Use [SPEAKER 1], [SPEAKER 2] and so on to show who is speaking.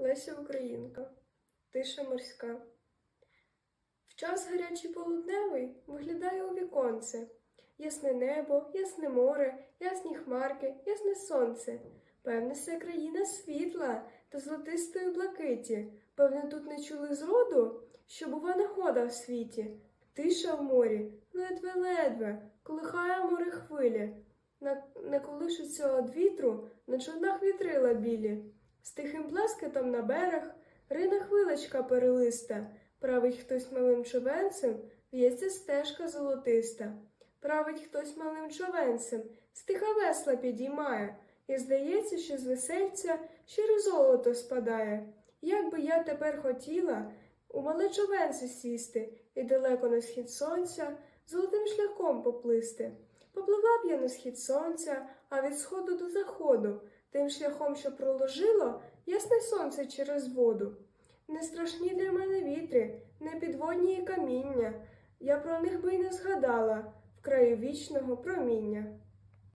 [SPEAKER 1] Леся Українка, тиша морська. В час гарячий полудневий виглядає у віконце. Ясне небо, ясне море, ясні хмарки, ясне сонце. Певне, це країна світла та золотистої блакиті. Певне, тут не чули зроду, що бува негода в світі. Тиша в морі, ледве-ледве, колихає море хвилі. Не колишуться од вітру, на човнах вітрила білі. З тихим блескетом на берег рине хвилечка перелиста. Править хтось малим човенцем, в'ється стежка золотиста. Править хтось малим човенцем, стиха весла підіймає, і здається, що з весельця щире золото спадає. Як би я тепер хотіла у мале човенце сісти і далеко на схід сонця золотим шляхом поплисти. Попливла б я на схід сонця, а від сходу до заходу, тим шляхом, що проложило ясне сонце через воду. Не страшні для мене вітри, не підводні і каміння. Я про них би й не згадала в краю вічного проміння.